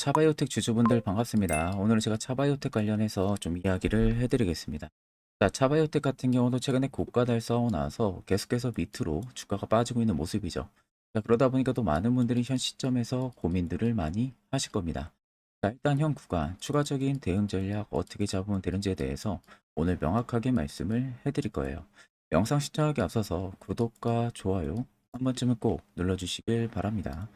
아, 차바이오텍 주주분들 반갑습니다. 오늘은 제가 차바이오텍 관련해서 좀 이야기를 해드리겠습니다. 자, 차바이오텍 같은 경우도 최근에 고가 달성하고 나서 계속해서 밑으로 주가가 빠지고 있는 모습이죠. 자, 그러다 보니까 또 많은 분들이 현 시점에서 고민들을 많이 하실 겁니다. 자, 일단 현 구간 추가적인 대응 전략 어떻게 잡으면 되는지에 대해서 오늘 명확하게 말씀을 해드릴 거예요. 영상 시청하기 앞서서 구독과 좋아요 한 번쯤은 꼭 눌러주시길 바랍니다.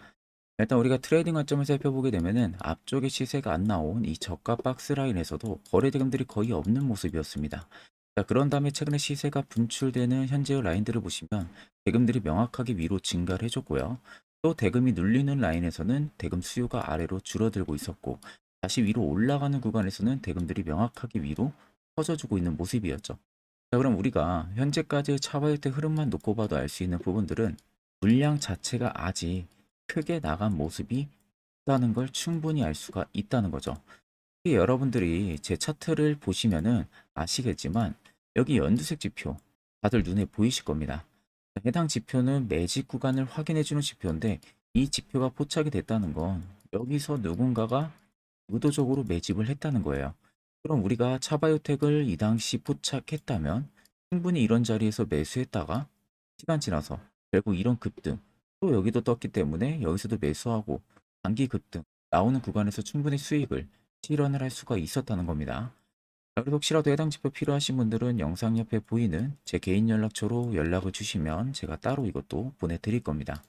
일단 우리가 트레이딩 관점을 살펴보게 되면은 앞쪽에 시세가 안 나온 이 저가 박스 라인에서도 거래 대금들이 거의 없는 모습이었습니다. 자, 그런 다음에 최근에 시세가 분출되는 현재의 라인들을 보시면 대금들이 명확하게 위로 증가를 해줬고요. 또 대금이 눌리는 라인에서는 대금 수요가 아래로 줄어들고 있었고 다시 위로 올라가는 구간에서는 대금들이 명확하게 위로 퍼져주고 있는 모습이었죠. 자, 그럼 우리가 현재까지의 차바이오텍 흐름만 놓고 봐도 알 수 있는 부분들은 물량 자체가 아직 크게 나간 모습이 있다는 걸 충분히 알 수가 있다는 거죠. 여러분들이 제 차트를 보시면은 아시겠지만 여기 연두색 지표 다들 눈에 보이실 겁니다. 해당 지표는 매직 구간을 확인해주는 지표인데 이 지표가 포착이 됐다는 건 여기서 누군가가 의도적으로 매집을 했다는 거예요. 그럼 우리가 차바이오텍을 이 당시 포착했다면 충분히 이런 자리에서 매수했다가 시간 지나서 결국 이런 급등 또 여기도 떴기 때문에 여기서도 매수하고 단기 급등 나오는 구간에서 충분히 수익을 실현을 할 수가 있었다는 겁니다. 자, 그래서 혹시라도 해당 지표 필요하신 분들은 영상 옆에 보이는 제 개인 연락처로 연락을 주시면 제가 따로 이것도 보내드릴 겁니다.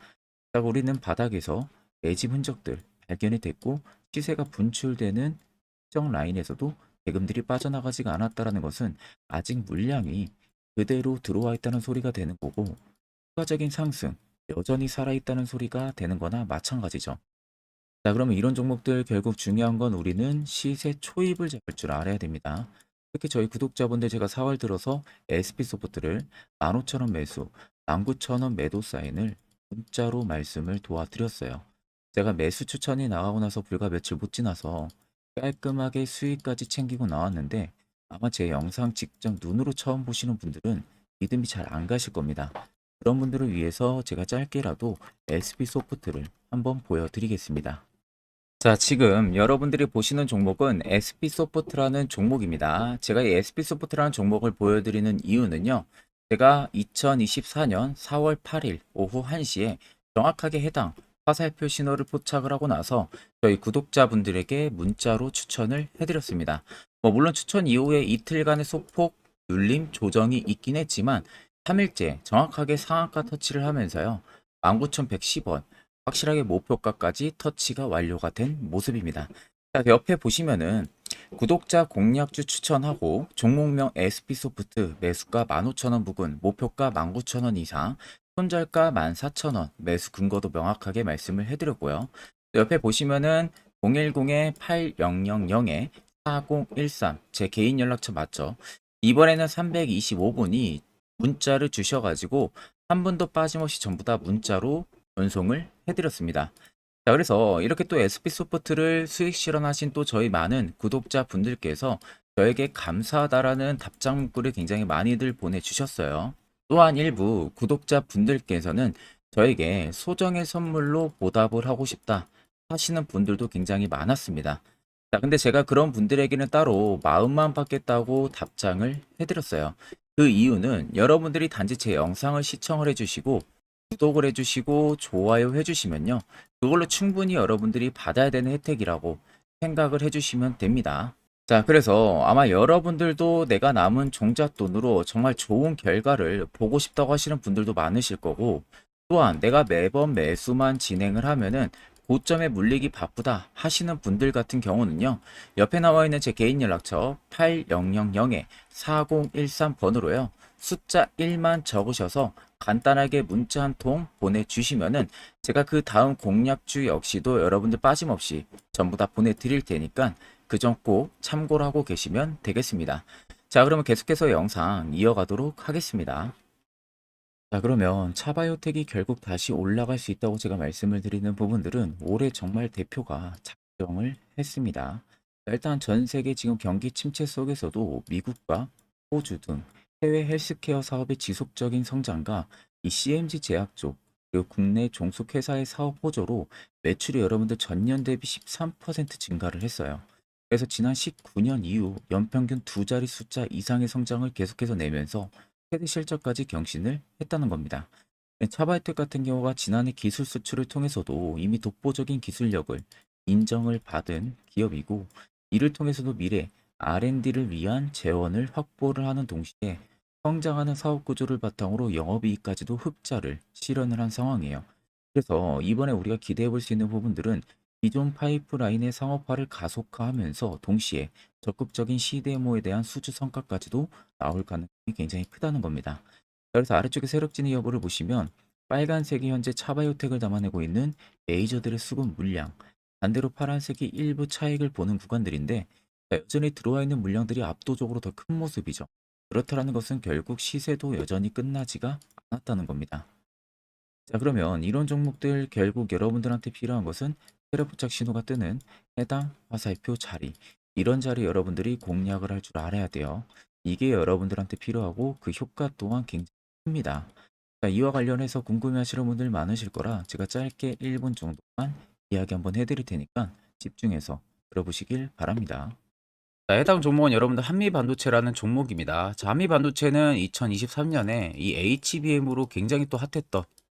자, 우리는 바닥에서 매집 흔적들 발견이 됐고 시세가 분출되는 특정 라인에서도 대금들이 빠져나가지가 않았다는 것은 아직 물량이 그대로 들어와 있다는 소리가 되는 거고 추가적인 상승 여전히 살아있다는 소리가 되는 거나 마찬가지죠. 자, 그러면 이런 종목들 결국 중요한 건 우리는 시세 초입을 잡을 줄 알아야 됩니다. 특히 저희 구독자분들 제가 4월 들어서 SP소프트를 15,000원 매수, 19,000원 매도 사인을 문자로 말씀을 도와드렸어요. 제가 매수 추천이 나가고 나서 불과 며칠 못 지나서 깔끔하게 수익까지 챙기고 나왔는데 아마 제 영상 직접 눈으로 처음 보시는 분들은 믿음이 잘 안 가실 겁니다. 그런 분들을 위해서 제가 짧게라도 SP 소프트를 한번 보여드리겠습니다. 자, 지금 여러분들이 보시는 종목은 SP 소프트라는 종목입니다. 제가 이 SP 소프트라는 종목을 보여드리는 이유는요. 제가 2024년 4월 8일 오후 1시에 정확하게 해당 화살표 신호를 포착을 하고 나서 저희 구독자분들에게 문자로 추천을 해드렸습니다. 뭐 물론 추천 이후에 이틀간의 소폭 눌림 조정이 있긴 했지만 3일째 정확하게 상한가 터치를 하면서요. 19,110원 확실하게 목표가까지 터치가 완료가 된 모습입니다. 자, 옆에 보시면은 구독자 공략주 추천하고 종목명 SP소프트 매수가 15,000원 부근 목표가 19,000원 이상 손절가 14,000원 매수 근거도 명확하게 말씀을 해드렸고요. 옆에 보시면은 010-8000에 4013 제 개인 연락처 맞죠? 이번에는 325분이 문자를 주셔가지고 한 분도 빠짐없이 전부 다 문자로 전송을 해드렸습니다. 자, 그래서 이렇게 또 SP소프트를 수익 실현하신 또 저희 많은 구독자 분들께서 저에게 감사하다라는 답장 문구를 굉장히 많이들 보내주셨어요. 또한 일부 구독자 분들께서는 저에게 소정의 선물로 보답을 하고 싶다 하시는 분들도 굉장히 많았습니다. 자, 근데 제가 그런 분들에게는 따로 마음만 받겠다고 답장을 해드렸어요. 그 이유는 여러분들이 단지 제 영상을 시청을 해주시고 구독을 해주시고 좋아요 해주시면요. 그걸로 충분히 여러분들이 받아야 되는 혜택이라고 생각을 해주시면 됩니다. 자, 그래서 아마 여러분들도 내가 남은 종잣돈으로 정말 좋은 결과를 보고 싶다고 하시는 분들도 많으실 거고, 또한 내가 매번 매수만 진행을 하면은 고점에 물리기 바쁘다 하시는 분들 같은 경우는요, 옆에 나와 있는 제 개인 연락처 8000에 4013번으로요, 숫자 1만 적으셔서 간단하게 문자 한 통 보내주시면은 제가 그 다음 공략주 역시도 여러분들 빠짐없이 전부 다 보내드릴 테니까 그 점 꼭 참고를 하고 계시면 되겠습니다. 자, 그러면 계속해서 영상 이어가도록 하겠습니다. 자, 그러면 차바이오텍이 결국 다시 올라갈 수 있다고 제가 말씀을 드리는 부분들은 올해 정말 대표가 작정을 했습니다. 자, 일단 전 세계 지금 경기 침체 속에서도 미국과 호주 등 해외 헬스케어 사업의 지속적인 성장과 이 CMG 제약 쪽 그리고 국내 종속회사의 사업 호조로 매출이 여러분들 전년 대비 13% 증가를 했어요. 그래서 지난 19년 이후 연평균 두 자리 숫자 이상의 성장을 계속해서 내면서 최대 실적까지 경신을 했다는 겁니다. 네, 차바이텍 같은 경우가 지난해 기술 수출을 통해서도 이미 독보적인 기술력을 인정을 받은 기업이고 이를 통해서도 미래 R&D를 위한 재원을 확보를 하는 동시에 성장하는 사업 구조를 바탕으로 영업이익까지도 흑자를 실현을 한 상황이에요. 그래서 이번에 우리가 기대해 볼 수 있는 부분들은 기존 파이프라인의 상업화를 가속화하면서 동시에 적극적인 CDMO에 대한 수주 성과까지도 나올 가능성이 굉장히 크다는 겁니다. 그래서 아래쪽에 세력진의 여부를 보시면 빨간색이 현재 차바이오텍을 담아내고 있는 메이저들의 수급 물량, 반대로 파란색이 일부 차익을 보는 구간들인데 자, 여전히 들어와 있는 물량들이 압도적으로 더 큰 모습이죠. 그렇다라는 것은 결국 시세도 여전히 끝나지가 않았다는 겁니다. 자, 그러면 이런 종목들 결국 여러분들한테 필요한 것은 세력부착 신호가 뜨는 해당 화살표 자리. 이런 자리 여러분들이 공략을 할 줄 알아야 돼요. 이게 여러분들한테 필요하고 그 효과 또한 굉장히 큽니다. 자, 이와 관련해서 궁금해하시는 분들 많으실 거라 제가 짧게 1분 정도만 이야기 한번 해드릴 테니까 집중해서 들어보시길 바랍니다. 자, 해당 종목은 여러분들 한미반도체라는 종목입니다. 자, 한미반도체는 2023년에 이 HBM으로 굉장히 또 핫했던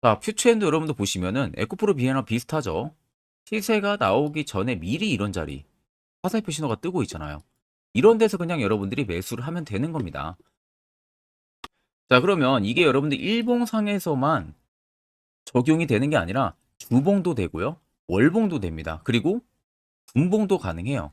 자 퓨처엠도 여러분들 보시면은 에코프로 비에나 비슷하죠. 시세가 나오기 전에 미리 이런 자리 화살표 신호가 뜨고 있잖아요. 이런 데서 그냥 여러분들이 매수를 하면 되는 겁니다. 자 그러면 이게 여러분들 일봉상에서만 적용이 되는 게 아니라 주봉도 되고요. 월봉도 됩니다. 그리고 분봉도 가능해요.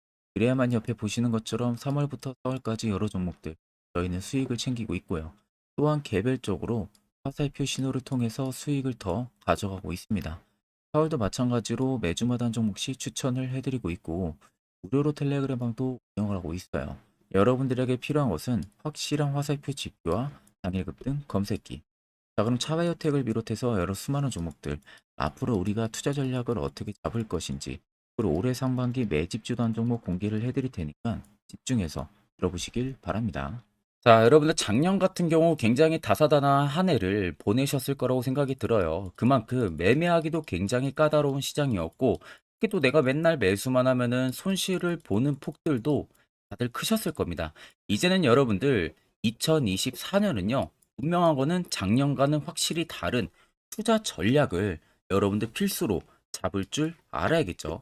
그래야만 옆에 보시는 것처럼 3월부터 4월까지 여러 종목들 저희는 수익을 챙기고 있고요. 또한 개별적으로 화살표 신호를 통해서 수익을 더 가져가고 있습니다. 4월도 마찬가지로 매주마다 한 종목씩 추천을 해드리고 있고 무료로 텔레그램 방도 운영을 하고 있어요. 여러분들에게 필요한 것은 확실한 화살표 지표와 당일급 등 검색기. 자 그럼 차바이오텍을 비롯해서 여러 수많은 종목들 앞으로 우리가 투자 전략을 어떻게 잡을 것인지 그리고 올해 상반기 매집 주단 종목 공개를 해드릴 테니까 집중해서 들어보시길 바랍니다. 자, 여러분들 작년 같은 경우 굉장히 다사다난한 한 해를 보내셨을 거라고 생각이 들어요. 그만큼 매매하기도 굉장히 까다로운 시장이었고, 특히 또 내가 맨날 매수만 하면은 손실을 보는 폭들도 다들 크셨을 겁니다. 이제는 여러분들 2024년은요, 분명한 거는 작년과는 확실히 다른 투자 전략을 여러분들 필수로 잡을 줄 알아야겠죠.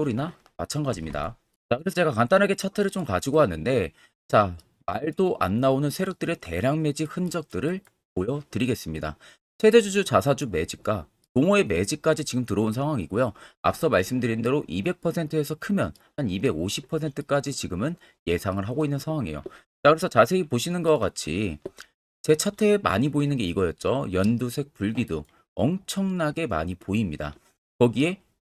소리나 마찬가지입니다. 자, 그래서 제가 간단하게 차트를 좀 가지고 왔는데 자, 말도 안 나오는 세력들의 대량 매집 흔적들을 보여드리겠습니다. 최대주주 자사주 매집과 동호회 매집까지 지금 들어온 상황이고요. 앞서 말씀드린 대로 200%에서 크면 한 250%까지 지금은 예상을 하고 있는 상황이에요. 자, 그래서 자세히 보시는 것과 같이 제 차트에 많이 보이는 게 이거였죠. 연두색 불기둥 엄청나게 많이 보입니다. 거기에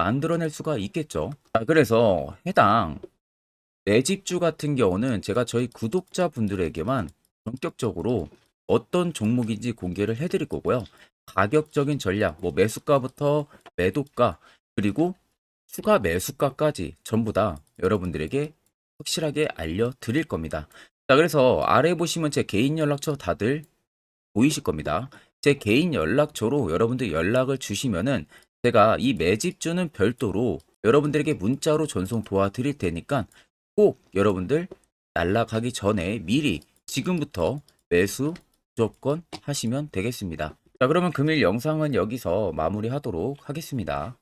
만들어낼 수가 있겠죠. 자, 그래서 해당 매집주 같은 경우는 제가 저희 구독자분들에게만 본격적으로 어떤 종목인지 공개를 해드릴 거고요. 가격적인 전략, 뭐 매수가부터 매도가, 그리고 추가 매수가까지 전부 다 여러분들에게 확실하게 알려드릴 겁니다. 자, 그래서 아래 보시면 제 개인 연락처 다들 보이실 겁니다. 제 개인 연락처로 여러분들 연락을 주시면은 제가 이 매집주는 별도로 여러분들에게 문자로 전송 도와드릴 테니까 꼭 여러분들 날라가기 전에 미리 지금부터 매수 무조건 하시면 되겠습니다. 자, 그러면 금일 영상은 여기서 마무리하도록 하겠습니다.